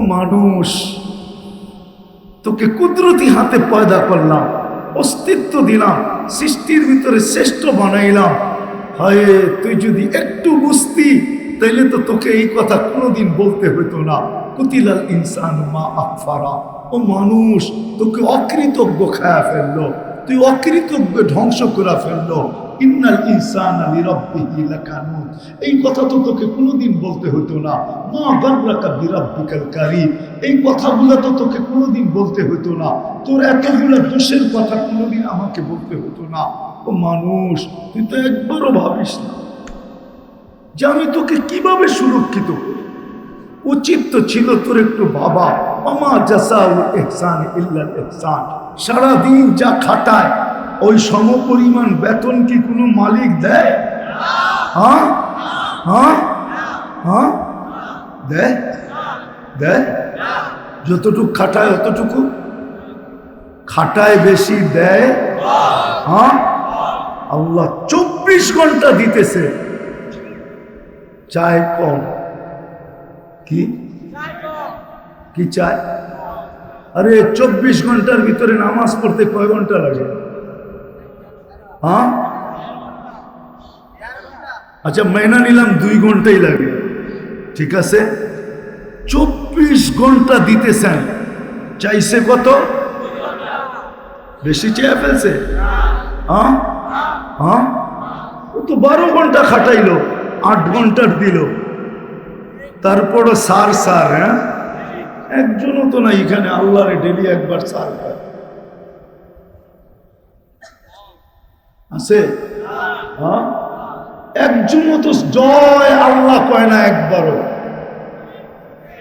মানুষ, তোকে কুদরতি হাতে পয়দা করলাম, অস্তিত্ব দিলাম, সৃষ্টির ভিতরে শ্রেষ্ঠ বানাইলাম। হয়, তুই যদি একটু বুঝতি, তাইলে তো তোকে এই কথা কোনোদিন বলতে হতো না। কুতিলাল ইনসান মা আকফারা। ও মানুষ, তোকে অকৃতজ্ঞ খায়া ফেলল। তুই অকৃতজ্ঞ ধ্বংস করা ফেলল। এই কথা তো তোকে কোনোদিন বলতে হতো না। মা গর্রাকা বিরাব্বিকাল এই কথাগুলো তো তোকে কোনোদিন বলতে হতো না। তোর এতগুলো দোষের কথা কোনোদিন আমাকে বলতে হতো না। ও মানুষ, তুই তো একবারও ভাবিস না। যে আমি তোকে কীভাবে সুরক্ষিত উচিত তো ছিল তোর একটু বাবা আমা জাসাউল এহসান ইল্লাল সারাদিন যা খাটায় ওই সমপরিমাণ বেতন কি কোনো মালিক দেয়? হ্যাঁ? হ্যাঁ? হ্যাঁ? দেয়? দেয়? যতটুকু খাটায় অতটুকু? খাটায় বেশি দেয়? হ্যাঁ? আল্লাহ চব্বিশ ঘণ্টা দিতেছে। চায় কম। কি? কি চায়? আরে চব্বিশ ঘণ্টার ভিতরে নামাজ পড়তে কয় ঘণ্টা লাগে? হ্যাঁ? আচ্ছা মাইনা নিলাম দুই ঘন্টাই লাগে। ঠিক আছে? চব্বিশ ঘণ্টা দিতেছেন। চাইছে কত? বেশি চেয়ে ফেলছে? হ্যাঁ? হ্যাঁ? ও তো বারো ঘণ্টা খাটাইলো, আট ঘণ্টার দিল। তারপরও সার সার হ্যাঁ? একজনও তো না এখানে, আল্লাহরে ডেলি একবার সার খায় আছে? হ্যাঁ? একজনও তো জয় আল্লাহ কয় না একবারও।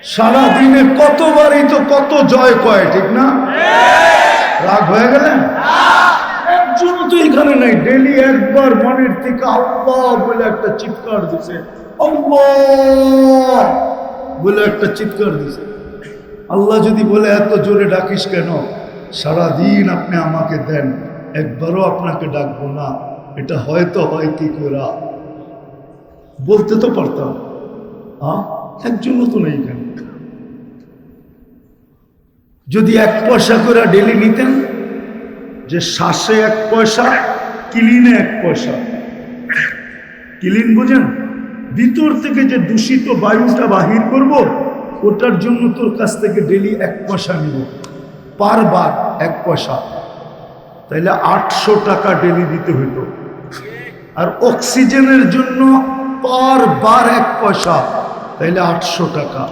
সারা দিনে কতবারই তো কত জয় কয়, ঠিক না? রাগ হয়ে গেলেন একজনও তো এখানে নাই। ডেলি একবার মনের থেকে আল্লাহ বলে একটা চিৎকার দিছে। আল্লাহ বলে একটা চিৎকার দিছে। আল্লাহ যদি বলে এত জোরে ডাকিস কেন? সারাদিন আপনি আমাকে দেন। একবারও আপনাকে ডাকবো না। এটা হয়তো হয় কি করা? বলতে তো পারতাম। হ্যাঁ একজনও তো নেই কেন যদি এক পয়সা করে ডেলি নিতেন, যে শ্বাসে এক পয়সা, কিলিনে এক পয়সা। কিলিন বোঝেন? ভিতর থেকে যে দূষিত বায়ুটা বাহির করব, ওটার জন্য তোর কাছ থেকে ডেলি এক পয়সা নিব। পার বার এক পয়সা। তাইলে আটশো টাকা ডেলি দিতে হইতো। আর অক্সিজেনের জন্য পার বার এক পয়সা, তাইলে আটশো টাকা।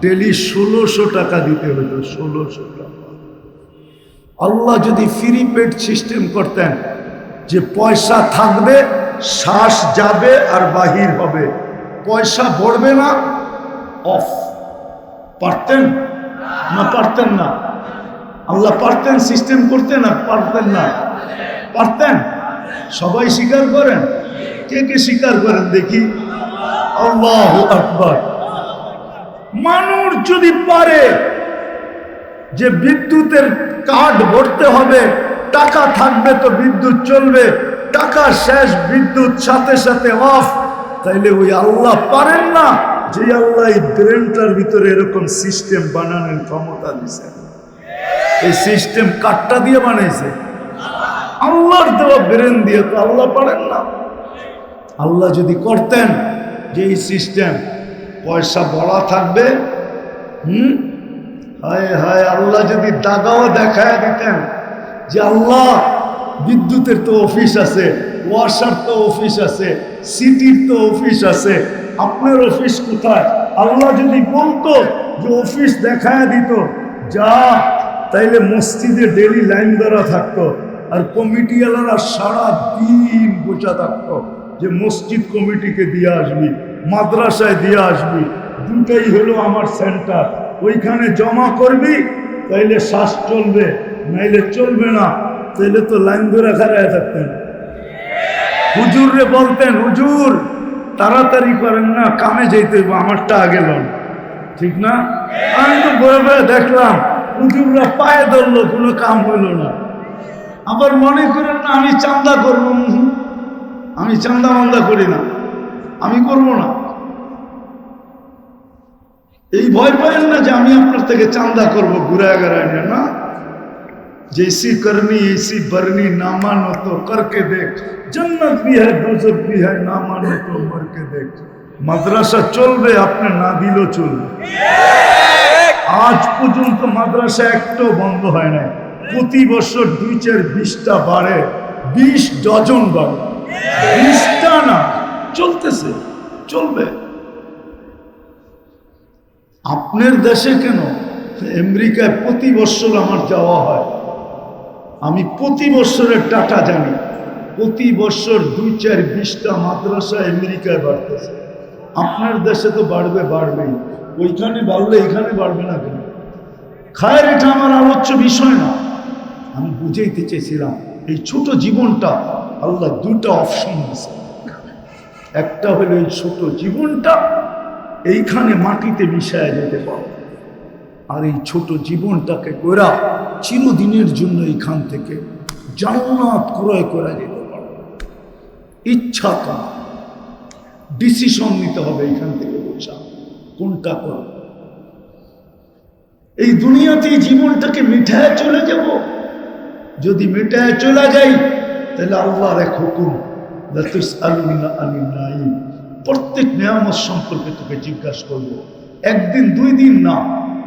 ডেলি ষোলোশো টাকা দিতে হইতো, ষোলোশো টাকা। আল্লাহ যদি ফ্রি পেড সিস্টেম করতেন, যে পয়সা থাকবে, শ্বাস যাবে আর বাহির হবে। পয়সা পড়বে না অফ পারতেন? না পারতেন না। আল্লাহ পারতেন সিস্টেম করতেন আর পারতেন না। পারতেন? সবাই স্বীকার করেন? কে কে স্বীকার করেন দেখি? আল্লাহ আকবর। মানুষ যদি পারে যে বিদ্যুতের কার্ড ভরতে হবে, টাকা থাকবে তো বিদ্যুৎ চলবে, টাকা শেষ, বিদ্যুৎ সাথে সাথে অফ তাইলে ওই আল্লাহ পারেন না যে আল্লাহ এই ব্রেনটার ভিতরে এরকম সিস্টেম বানানোর ক্ষমতা দিছে এই সিস্টেম কাঠটা দিয়ে বানাইছে। আল্লাহর দেওয়া ব্রেন দিয়ে তো আল্লাহ পারেন না। আল্লাহ যদি করতেন যে এই সিস্টেম, পয়সা বড়া থাকবে, হুম? হায় হায়, আল্লাহ যদি দাগাও দেখায় দিতেন যে আল্লাহ বিদ্যুতের তো অফিস আছে ওয়াসার তো অফিস আছে, সিটির তো অফিস আছে, আপনার অফিস কোথায়? আল্লাহ যদি বলতো যে অফিস দেখায় দিত, যা তাইলে মসজিদে ডেলি লাইন ধরা থাকতো, আর কমিটিওয়ালারা সারা দিন বোঝা থাকতো যে মসজিদ কমিটিকে দিয়ে আসবি, মাদ্রাসায় দিয়ে আসবি, দুটাই হলো আমার সেন্টার ওইখানে জমা করবি, তাইলে শ্বাস চলবে, নাইলে চলবে না, তাইলে তো লাইন ধরে খারায় থাকতেন। হুজুররে বলতেন, হুজুর, তাড়াতাড়ি করেন না, কামে যেতে আমারটা আগে লন। ঠিক না? আমি তো বয়ে বয়ে দেখলাম হুজুররা পায়ে ধরলো কোনো কাম হইল না আবার মনে করেন না আমি চান্দা করবো উহুম। আমি চান্দা মান্দা করি না আমি করব না এই ভয় পাইন না যে আমি আপনার থেকে চান্দা করবো ঘুরায় গড়ায় না না जैसी करनी ऐसी बरनी ना मानो तो करके देख जन्नत भी है दोजक भी है ना मानो तो मर के देख মাদ্রাসা চলবে আপনি না দিলেও চলবে আজ পর্যন্ত মাদ্রাসা একটাও বন্ধ হয় না প্রতি বছর দুই চার বিশটা বাড়ে বিশ ডজন বাড়ে বিশটা না, চলতেছে, চলবে। আপনার দেশে কেন আমেরিকায় প্রতি বছর আমার যাওয়া হয়? আমি প্রতি বছরের টাটা জানি। প্রতি বছর দুই চার বিশটা মাদ্রাসা আমেরিকায় বাড়তেছে। আপনার দেশে তো বাড়বে, বাড়বেই। ওইখানে বাড়লে এখানে বাড়বে না কেন? খায়ের এটা আমার আলোচ্য বিষয় না। আমি বুঝাইতে চেয়েছিলাম, এই ছোট জীবনটা আল্লাহ দুটা অপশন দিছে। একটা হলো এই ছোট জীবনটা, এইখানে মাটিতে মিশায় যেতে পারো। আর এই ছোট জীবনটাকে গোরা চিরদিনের জন্য এইখান থেকে জান্নাত ক্রয় করা যেতে পারে। ইচ্ছা তা ডিসিশন নিতে হবে এইখান থেকে বোঝা। কোনটা করো এই দুনিয়াতে জীবনটাকে মিঠায় চলে যাব? যদি মিঠায় চলে যাই, তাহলে আল্লাহর এক হুকুম প্রত্যেক নিয়ামত সম্পর্কে তোকে জিজ্ঞাসা করব। একদিন, দুই দিন না,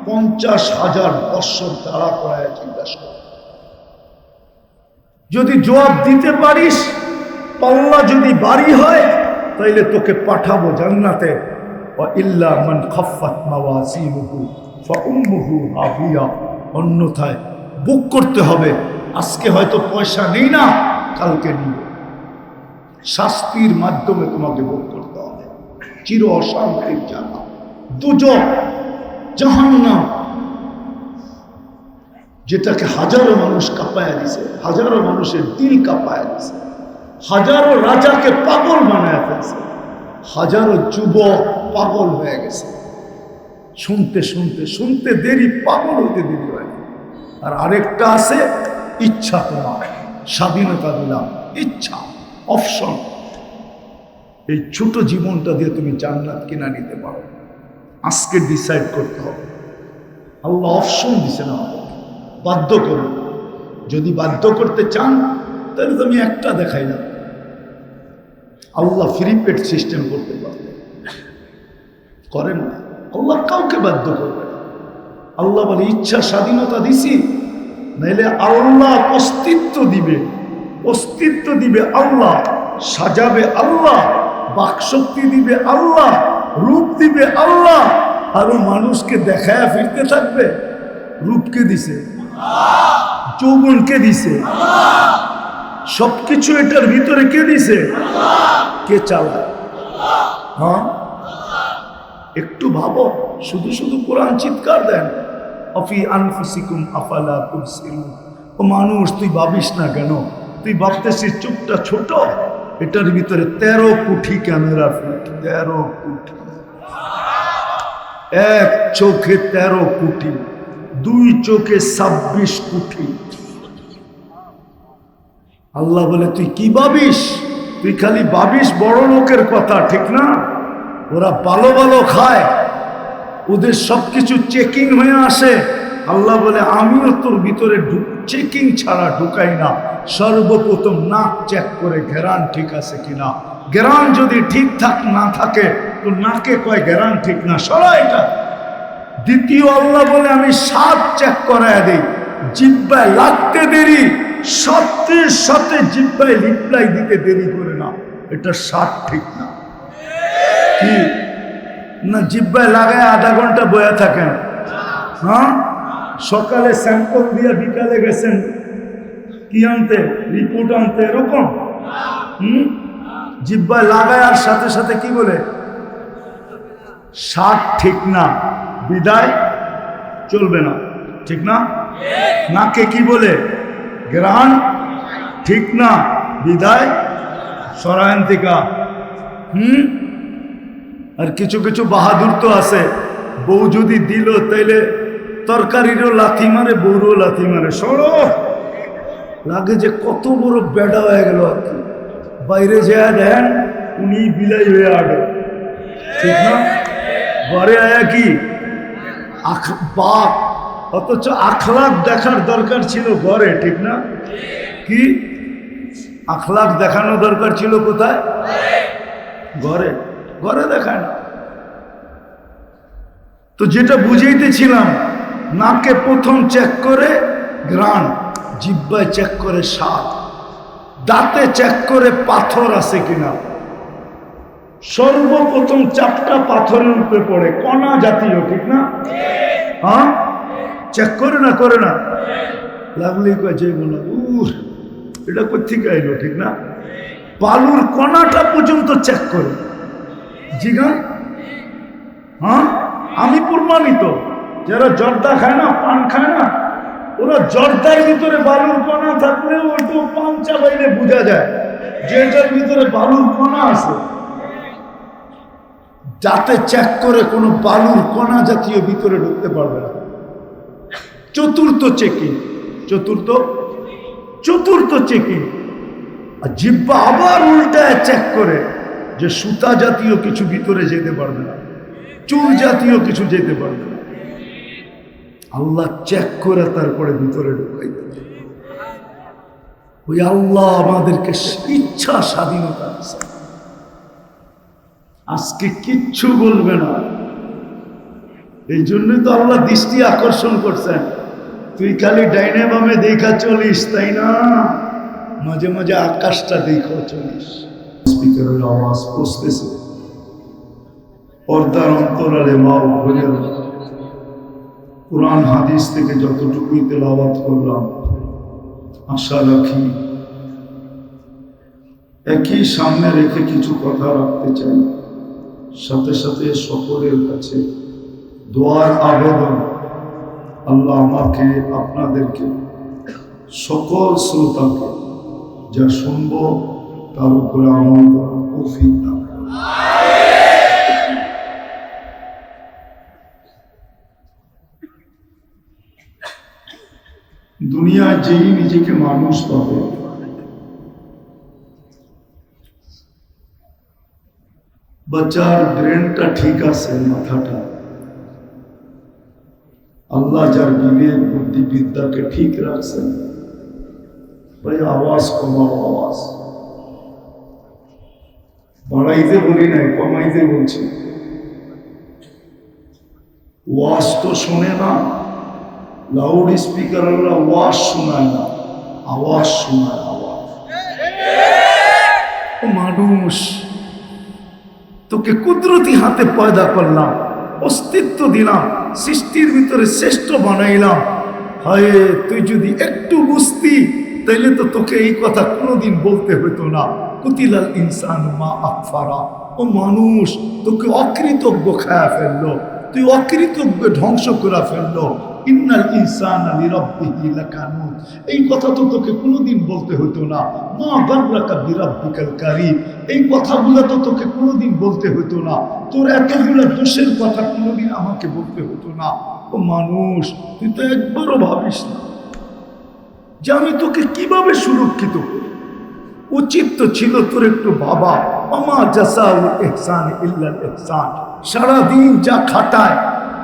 পঞ্চাশ হাজার বৎসর তাড়া করায় জিজ্ঞাসা করব। যদি জবাব দিতে পারিস, পাল্লা যদি বাড়ি হয়, তাইলে তোকে পাঠাবো জান্নাতে। ইল্লা মান খাফাত হাবিয়া। অন্যথায় বুক করতে হবে, আজকে হয়তো পয়সা নেই না, কালকে নিব শাস্তির মাধ্যমে তোমাকে ভোগ করতে হবে। চির অশান্তির জানা দুজন জাহান্নাম। যেটাকে হাজারো মানুষ কাঁপায়া দিছে, হাজারো মানুষের দিল কাঁপায়া দিছে। হাজারো রাজাকে পাগল বানায় ফেলছে। হাজারো যুবক পাগল হয়ে গেছে। শুনতে শুনতে শুনতে দেরি, পাগল হতে দেরি হয় আর আরেকটা আছে, ইচ্ছা তোমার, স্বাধীনতা দিলাম, ইচ্ছা, অপশন। এই ছোট জীবনটা দিয়ে তুমি জান্নাত কিনা নিতে পারো। আজকে ডিসাইড করতে হবে। আল্লাহ অপশন দিছে না বাধ্য করুন যদি বাধ্য করতে চান, তাহলে তুমি একটা দেখাই না আল্লাহ ফ্রি পেড সিস্টেম করতে পারবে করেন না। আল্লাহ কাউকে বাধ্য করবে না। আল্লাহ বলে, ইচ্ছা স্বাধীনতা দিছি, নাইলে আল্লাহ অস্তিত্ব দিবে। অস্তিত্ব দিবে আল্লাহ, সাজাবে আল্লাহ, বাকশক্তি দিবে আল্লাহ, রূপ দিবে আল্লাহ, আরও মানুষকে দেখায় ফিরতে থাকবে। রূপকে দিছে, যৌবনকে দিছে, সবকিছু এটার ভিতরে কে দিছে? কে চালায়? হ্যাঁ? একটু ভাবো, শুধু শুধু কোরআন চিৎকার দেন। অফি আনফুসিকুম আফালা তুবসিরুন। ও মানুষ, তুই ভাবিস না কেন? তুই ভাবতেছিস চুপটা ছোট? এটার ভিতরে তেরো কোটি ক্যামেরা ফিট, তেরো কোটি এক চোখে তেরো কোটি দুই চোখে ছাব্বিশ কোটি আল্লাহ বলে, তুই কি ভাবিস? তুই খালি ভাবিস বড় লোকের কথা, ঠিক না? ওরা ভালো ভালো খায়। ওদের সব কিছু চেকিং হয়ে আসে। আল্লাহ বলে, আমিও তোর ভিতরে চেকিং ছাড়া ঢুকাই না। সর্বপ্রথম নাক চেক করে ঘেরান ঠিক আছে কিনা। গেরান যদি ঠিকঠাক না থাকে, তো নাকে কয় গেরান ঠিক না সরা এটা। দ্বিতীয় আল্লাহ বলে, আমি সাপ চেক করায় দিই। জিব্বায় লাগতে দেরি সাথে সাথে জিব্বায় রিপ্লাই দিতে দেরি করে না। এটা সাপ ঠিক না। কি? না, জিব্বায় লাগায় আধা ঘণ্টা বয়া থাকেন। হ্যাঁ? সকালে স্যাম্পল দিয়ে বিকালে গেছেন। কি আনতে? রিপোর্ট আনতে, এরকম? হুম? জিব্বায় লাগায় আর সাথে সাথে কি বলে? ষাট ঠিক না। বিদায়? চলবে না। ঠিক না? নাকে কি বলে? গ্রহণ ঠিক না। বিদায়? সরায়ন্তিকা হুম? আর কিছু কিছু বাহাদুর তো আছে। বউ যদি দিল, তাইলে তরকারিরও লাথি মারে, বউরও লাথি মারে। সরো লাগে যে কত বড় বেডা হয়ে গেল আর কি। বাইরে যায় দেন উনি বিলাই হয়ে আগে। ঠিক না? ঘরে আয়া কি? আখ বাপ, অথচ আখলাক দেখার দরকার ছিল ঘরে, ঠিক না? কি? আখলাক দেখানো দরকার ছিল কোথায়? ঘরে। ঘরে দেখায় না। তো যেটা বুঝাইতেছিলাম, নাকে প্রথম চেক করে গ্রান জিব্বায় চেক করে স্বাদ, দাঁতে চেক করে পাথর আছে কিনা। সর্বপ্রথম চাপটা পাথরের উপরে পড়ে, কণা জাতীয়, ঠিক না? হ্যাঁ? চেক করে না করে না? লাগলেই যে বলা উহ, এটা কোথেকে এলো ঠিক না? বালুর কণাটা পর্যন্ত চেক করে। হ্যাঁ? আমি প্রমাণিত। যারা জর্দা খায় না, পান খায় না, ওরা জর্দার ভিতরে বালুর কণা থাকলে ওইটু পান চাবাইলে বোঝা যায় যে এটার ভিতরে বালুর কণা আছে। যাতে চেক করে কোনো বালুর কণা জাতীয় ভিতরে ঢুকতে পারবে না। চতুর্থ চেকিং চতুর্থ চতুর্থ চেকিং আর জিব্বা আবার উল্টায় চেক করে। যে সুতা জাতীয় কিছু ভিতরে যেতে পারবে না, চুল জাতীয় কিছু যেতে পারবে না। আল্লাহ চেক করে তারপরে ভিতরে ঢুকাই দেবে। ওই আল্লাহ আমাদেরকে ইচ্ছা স্বাধীনতা দিয়েছে আজকে কিচ্ছু বলবে না। এই জন্যই তো আল্লাহ দৃষ্টি আকর্ষণ করছেন। তুই খালি ডাইনে বামে দেখা চলিস, তাই না? মাঝে মাঝে আকাশটা দেখো চলিস। আওয়াজ পর্দার অন্তরালে ভরে কোরআন হাদিস থেকে যতটুকুই করলাম, আশা রাখি একই সামনে রেখে কিছু কথা রাখতে চাই। সাথে সাথে সকলের কাছে দোয়ার আবেদন, আল্লাহ আমাকে, আপনাদেরকে, সকল শ্রোতাকে যা শুনব তার উপরে আমল করা কৌফিক দান করুন। দুনিয়ায় যেই নিজেকে মানুষ পাবে বাচ্চার ব্রেনটা ঠিক আছে মাথাটা আল্লাহ যার বিবেক বুদ্ধি বিদ্যাকে ঠিক রাখছেন ভাই আওয়াজ কমাও আওয়াজ বাড়াইতে বলি নাই কমাইতে বলছি। ওয়াজ তো শোনে না লাউড স্পিকার ওয়াজ শোনায় না, আওয়াজ শোনায় আওয়াজ। মানুষ, তোকে কুদরতি হাতে পয়দা করলাম, অস্তিত্ব দিলাম, সৃষ্টির ভিতরে শ্রেষ্ঠ বানাইলাম। হয়, তুই যদি একটু বুঝতি, তাইলে তো তোকে এই কথা কোনোদিন বলতে হতো না। কুতিলাল ইনসান মা আকফারা। ও মানুষ, তোকে অকৃতজ্ঞ খায়া ফেলল। তুই অকৃতজ্ঞ ধ্বংস করে ফেলল। ইন্নাল ইনসান এই কথা তো তোকে কোনোদিন বলতে হতো না। মা গর্রাকা বিরাব্বিকাল কারীম। এই কথাগুলো তো তোকে কোনোদিন বলতে হতো না। তোর এতগুলো দোষের কথা কোনোদিন আমাকে বলতে হতো না। ও মানুষ, তুই তো একবারও ভাবিস না। যে আমি তোকে কীভাবে সুরক্ষিত করি উচিত তো ছিল তোর একটু বাবা। আমা জাসাউল এহসান ইল্লাল এহসান সারাদিন যা খাটায়,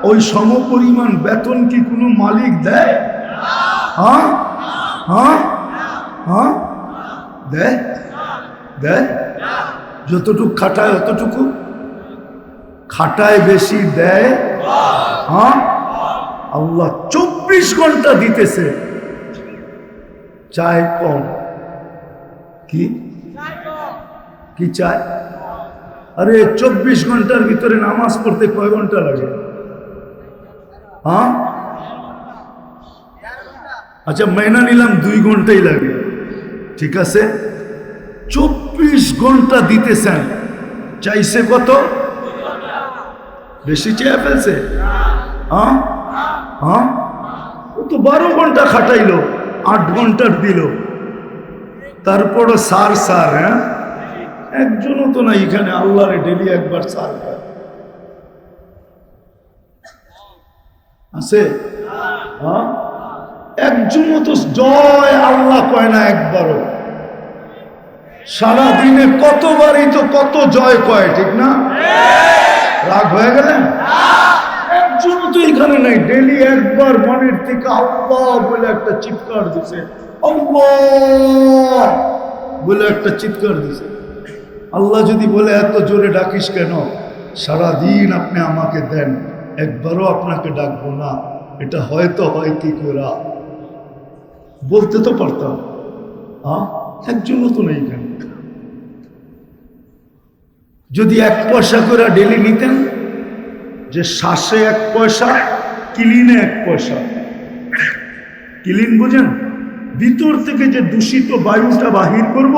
ওই সম পরিমাণ বেতন কি কোনো মালিক দেয়? হ্যাঁ? হ্যাঁ? হ্যাঁ? দেয়? দেয়? যতটুকু খাটায় অতটুকু? খাটায় বেশি দেয়? হ্যাঁ? আল্লাহ চব্বিশ ঘণ্টা দিতেছে। চায় কম। কি? কি। চায় আরে চব্বিশ ঘণ্টার ভিতরে নামাজ পড়তে কয় ঘণ্টা লাগে? হ্যাঁ? আচ্ছা মাইনা নিলাম দুই ঘন্টাই লাগে। ঠিক আছে? চব্বিশ ঘণ্টা দিতেছেন। চাইছে কত? বেশি চেয়ে ফেলছে? হ্যাঁ? হ্যাঁ? ও তো বারো ঘণ্টা খাটাইলো আট ঘণ্টার দিল। তারপরও সার সার হ্যাঁ? একজনও তো না এখানে, আল্লাহরে ডেলি একবার সার আছে? হ্যাঁ? একজনও তো জয় আল্লাহ কয় না একবারও। সারা দিনে কতবারই তো কত জয় কয়, ঠিক না? রাগ হয়ে গেলেন একজন তো এখানে নাই, ডেলি একবার মনের থেকে আল্লাহ বলে একটা চিৎকার দিছে। বলে একটা চিৎকার দিছে। আল্লাহ যদি বলে, এত জোরে ডাকিস কেন? সারাদিন আপনি আমাকে দেন, একবারও আপনাকে ডাকবো না। এটা হয়তো হয় কি করা বলতে তো পারতাম। হ্যাঁ একজনও তো নেই কেন? যদি এক পয়সা করে ডেলি নিতেন, যে শ্বাসে এক পয়সা, কিলিনে এক পয়সা। কিলিন বুঝেন? ভিতর থেকে যে দূষিত বায়ুটা বাহির করব,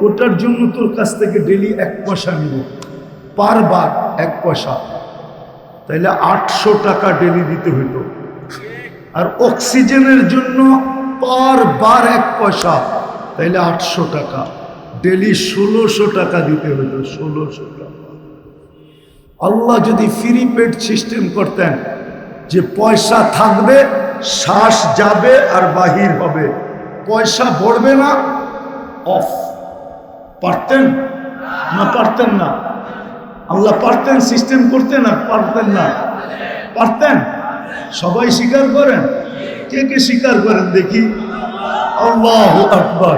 ওটার জন্য তোর কাছ থেকে ডেলি এক পয়সা নিব। পার বার এক পয়সা। তাইলে আটশো টাকা ডেলি দিতে হইতো। আর অক্সিজেনের জন্য পার বার এক পয়সা। তাইলে আটশো টাকা। ডেলি ষোলোশো টাকা দিতে হইতো, ষোলোশো টাকা। আল্লাহ যদি ফ্রি পেড সিস্টেম করতেন, যে পয়সা থাকবে শ্বাস যাবে আর বাহির হবে। পয়সা পড়বে না অফ পারতেন? না পারতেন না। আল্লাহ পারতেন সিস্টেম করতে না পারতেন না। পারতেন? সবাই স্বীকার করেন? কে কে স্বীকার করেন দেখি? আল্লাহ আকবার।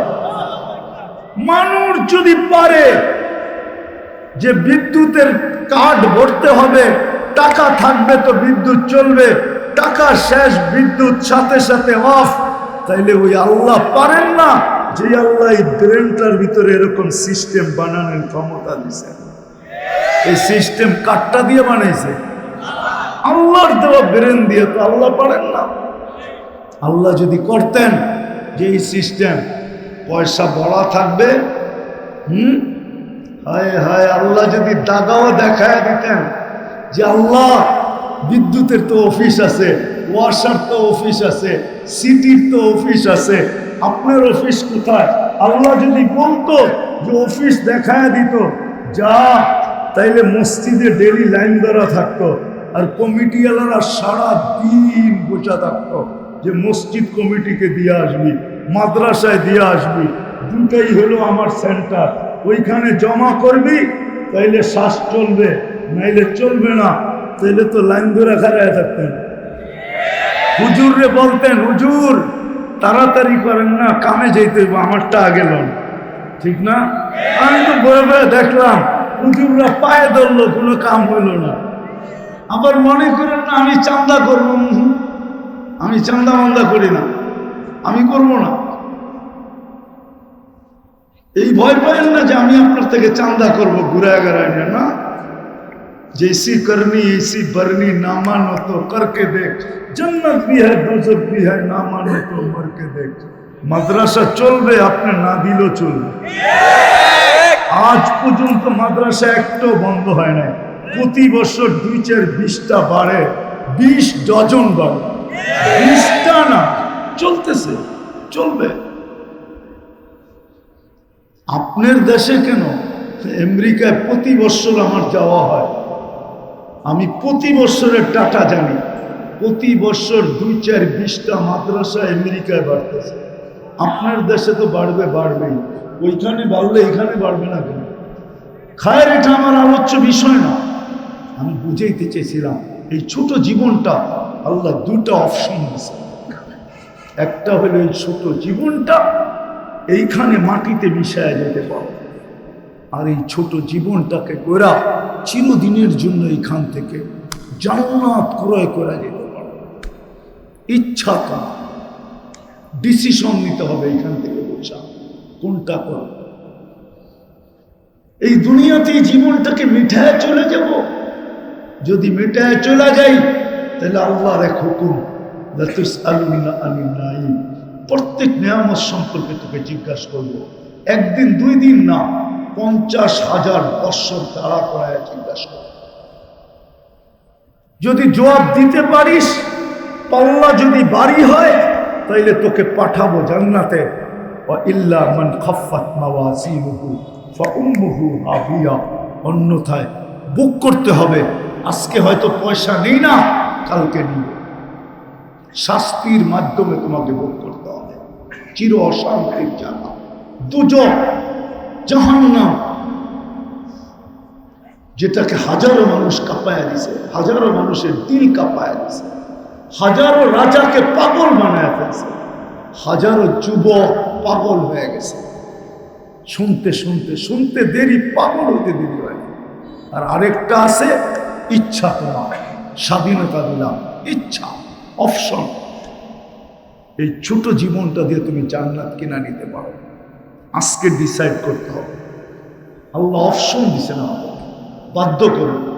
মানুষ যদি পারে যে বিদ্যুতের কার্ড ভরতে হবে, টাকা থাকবে তো বিদ্যুৎ চলবে টাকা শেষ, বিদ্যুৎ সাথে সাথে অফ তাইলে ওই আল্লাহ পারেন না যে আল্লাহ এই ব্রেনটার ভিতরে এরকম সিস্টেম বানানোর ক্ষমতা দিছে। এই সিস্টেম কাঠটা দিয়ে বানাইছে। আল্লাহর দেওয়া ব্রেন দিয়ে তো আল্লাহ পারেন না। আল্লাহ যদি করতেন যে এই সিস্টেম পয়সা বড়া থাকবে, হুম? হায় হায়, আল্লাহ যদি দাগাও দেখায় দিতেন যে আল্লাহ বিদ্যুতের তো অফিস আছে, ওয়াশার তো অফিস আছে, সিটির তো অফিস আছে। আপনার অফিস কোথায়? আল্লাহ যদি বলতো যে অফিস দেখায় দিত, যা, তাইলে মসজিদে ডেলি লাইন ধরা থাকতো, আর কমিটিওয়ালারা সারা দিন বোঝা থাকতো যে মসজিদ কমিটিকে দিয়ে আসবি, মাদ্রাসায় দিয়ে আসবি, দুটাই হলো আমার সেন্টার ওইখানে জমা করবি, তাইলে শ্বাস চলবে, নাইলে চলবে না। তাইলে তো লাইন ধরে খারায় থাকতেন। হুজুররে বলতেন, হুজুর, তাড়াতাড়ি করেন না, কামে যেতে আমারটা আগে লন। ঠিক না? আমি তো বয়ে বয়ে দেখলাম, হুজুররা পায়ে ধরলো, কোনো কাম হইল না। আবার মনে করেন না আমি চান্দা করব। আমি চান্দা মান্দা করি না, আমি করব না। এই ভয় পাইল না যে আমি আপনার থেকে চান্দা করব ঘুরে গেড়ায় না। जैसी करनी ऐसी बरनी ना मानो तो करके देख जन्नत भी है दोजक भी है ना मानो तो मर के देख মাদ্রাসা চলবে আপনি না দিলেও চলবে আজ পর্যন্ত মাদ্রাসা একটাও বন্ধ হয় নাই প্রতি বছর দুই চার বিশটা বাড়ে বিশ ডজন বাড়ে বিশটা না চলতেছে চলবে আপনার দেশে কেন আমেরিকায় প্রতি বছর আমার যাওয়া হয় আমি প্রতি বছরের টাকা জানি। প্রতি বছর দুই চার বিশটা মাদ্রাসা আমেরিকায় বাড়তেছে। আপনার দেশে তো বাড়বে, বাড়বেই। ওইখানে বাড়লে এখানে বাড়বে না কেন? খায়ের এটা আমার আলোচ্য বিষয় না। আমি বুঝাইতে চেয়েছিলাম, এই ছোট জীবনটা আল্লাহ দুটা অপশন দিছে একটা হলো এই ছোট জীবনটা, এইখানে মাটিতে মিশায় যেতে পারো আর এই ছোট জীবনটাকে গোরা চিরদিনের জন্য এখান থেকে জান্নাত ক্রয় করা যেতে পারে। ইচ্ছা কা ডিসিশন নিতে হবে এখান থেকে বোঝা। কোনটা করো এই দুনিয়াতে জীবনটাকে মিঠায় চলে যাব? যদি মিঠায় চলে যাই, তাহলে আল্লাহর এক হুকুম প্রত্যেক নিয়ামত সম্পর্কে তোকে জিজ্ঞাসা করব। একদিন, দুই দিন না। পঞ্চাশ হাজার বৎসর তাড়া করায় জিজ্ঞাসা যদি জবাব দিতে পারিস, পাল্লা যদি বাড়ি হয়, তাইলে তোকে পাঠাবো জান্নাতে। ইল্লা মান খাফাত অন্যথায় বুক করতে হবে, আজকে হয়তো পয়সা নেই না, কালকে নিব শাস্তির মাধ্যমে তোমাকে বুক করতে হবে। চির অশান্তির জানা দুজক জাহান্নাম, যেটাকে হাজারো মানুষ কাঁপায়া দিছে, হাজারো মানুষের দিল কাঁপায়া দিছে, হাজারো রাজাকে পাগল বানায় ফেলছে, হাজারো যুবক পাগল হয়ে গেছে। শুনতে শুনতে শুনতে দেরি, পাগল হতে দেরি হয় আর আরেকটা আছে, ইচ্ছা তোমার, স্বাধীনতা দিলাম, ইচ্ছা অপশন এই ছোট জীবনটা দিয়ে তুমি জান্নাত কিনা নিতে পারো। আজকে ডিসাইড করতে হবে। আল্লাহ অপশন দিছে না। বাধ্য করুন।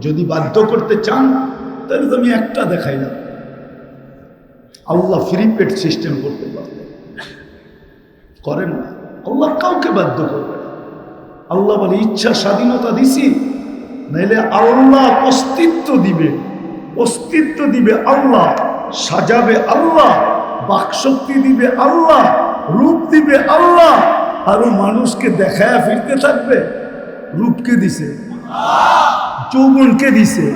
যদি বাধ্য করতে চান, তাহলে তো আমি একটা দেখাই না। আল্লাহ ফ্রি পেড সিস্টেম করতে পারবে। করেন না। আল্লাহ কাউকে বাধ্য করবে আল্লাহ বলে, ইচ্ছা স্বাধীনতা দিছি, নাইলে আল্লাহ অস্তিত্ব দিবে। অস্তিত্ব দিবে আল্লাহ, সাজাবে আল্লাহ, বাকশক্তি দিবে আল্লাহ রূপ দিবে আল্লাহ, আরও মানুষকে দেখায় ফিরতে থাকবে। রূপকে দিছে। যৌবনকে দিছে।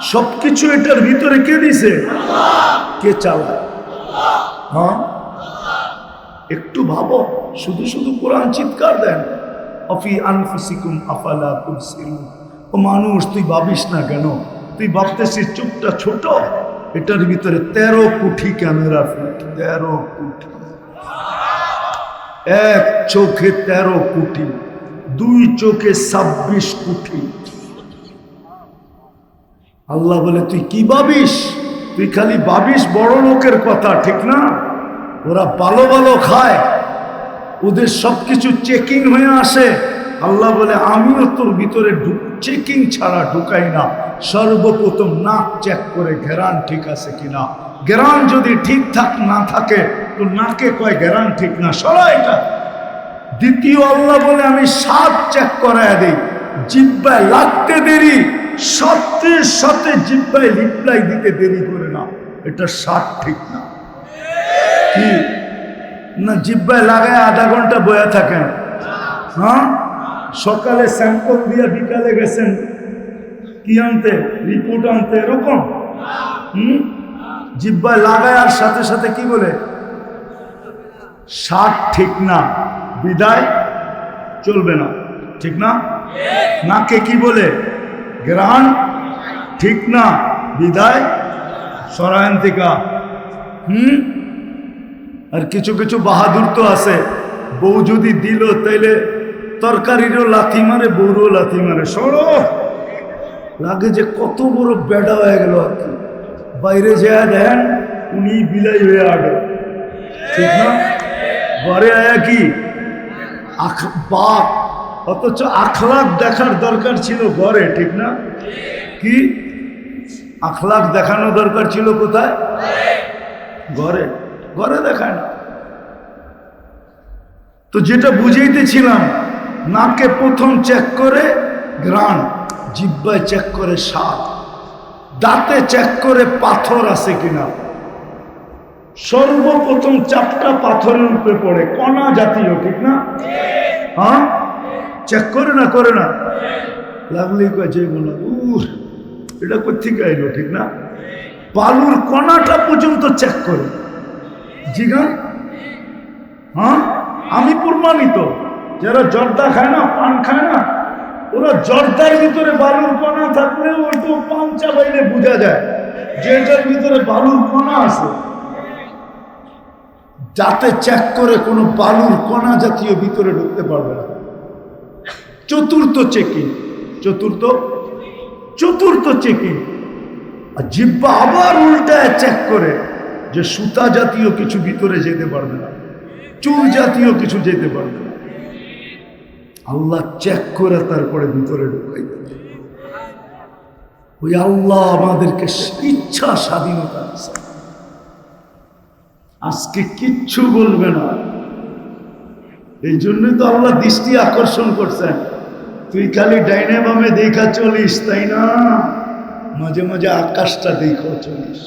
সবকিছু এটার ভিতরে কে দিছে? কে চালায়? হ্যাঁ? একটু ভাবো, শুধু শুধু কোরআন চিৎকার দেন। অফি আনফুসিকুম আফালা ও মানুষ, তুই ভাবিস না কেন? তুই ভাবতেছিস চুপটা ছোট, এটার ভিতরে তেরো কোটি ক্যামেরা ফিট, তেরো কোটি এক চোখে তেরো কোটি, দুই চোখে ছাব্বিশ কোটি। আল্লাহ বলে, তুই কি ভাবিস? তুই খালি ভাবিস বড় লোকের কথা, ঠিক না? ওরা ভালো ভালো খায়, ওদের সবকিছু চেকিং হয়ে আসে। আল্লাহ বলে, আমিও তোর ভিতরে চেকিং ছাড়া ঢুকাই না। সর্বপ্রথম নাক চেক করে, ঘেরান ঠিক আছে কিনা? ঘেরান যদি ঠিকঠাক না থাকে তো নাকে কয় ঘেরান ঠিক না সরা এটা। দ্বিতীয় আল্লাহ বলে, আমি সাত চেক করায় দিই। জিব্বায় লাগতে দেরি, সাথে সাথে জিব্বায় রিপ্লাই দিতে দেরি করে না এটা সাত ঠিক না। কি? না, জিব্বায় লাগায় আধা ঘণ্টা বয়া থাকেন। হ্যাঁ? সকালে স্যাম্পল দিয়ে বিকালে গেছেন। কি আনতে? রিপোর্ট আনতে, এরকম? হুম? জিব্বায় লাগায় আর সাথে সাথে কি বলে? ষাট ঠিক না? বিদায়? চলবে না। ঠিক না? নাকে কি বলে? গ্রহণ ঠিক না? বিদায়? সরায়ন্তিকা হুম? আর কিছু কিছু বাহাদুর তো আছে। বউ যদি দিল, তাইলে তরকারিরও লাথি মারে, বউরও লাথি মারে। সরো! লাগে যে কত বড় বেডা হয়ে গেল আর কি। বাইরে যায় দেন উনি বিলাই হয়ে আগে। ঠিক না? ঘরে আয়া কি? বাপ। অথচ আখলাক দেখার দরকার ছিল ঘরে, ঠিক না? কি? আখলাক দেখানো দরকার ছিল কোথায়? ঘরে। ঘরে দেখায় না। তো যেটা বুঝাইতেছিলাম, নাকে প্রথম চেক করে গ্রান জিব্বায় চেক করে স্বাদ। দাঁতে চেক করে পাথর আছে কিনা? সর্বপ্রথম চাপটা পাথরের উপরে পড়ে। কণা জাতীয়, ঠিক না? হ্যাঁ? চেক করে না করে না? লাগলেই যে বলো, উহ, এটা কোথেকে আইলো, ঠিক না? বালুর কণাটা পর্যন্ত চেক করে। জিগান হ্যাঁ? আমি প্রমাণিত। যারা জর্দা খায় না, পান খায় না, ওরা জর্দার ভিতরে বালুর কণা থাকলে ওটু পান চাবাইলে বোঝা যায় যে এটার ভিতরে বালুর কণা আছে। যাতে চেক করে কোনো বালুর কণা জাতীয় ভিতরে ঢুকতে পারবে না। চতুর্থ চেকিং চতুর্থ চতুর্থ চেকিং আর জিব্বা আবার উল্টায় চেক করে যে সুতা জাতীয় কিছু ভিতরে যেতে পারবে না, চুল জাতীয় কিছু যেতে পারবে না। আল্লাহ চেক করে তারপরে ভিতরে ঢুকাই ওই আল্লাহ আমাদেরকে ইচ্ছা স্বাধীনতা দিছে আজকে কিচ্ছু বলবে না। এই জন্যই তো আল্লাহ দৃষ্টি আকর্ষণ করছেন। তুই খালি ডাইনে বামে দেখা চলিস, তাই না? মাঝে মাঝে আকাশটা দেখো চলিস।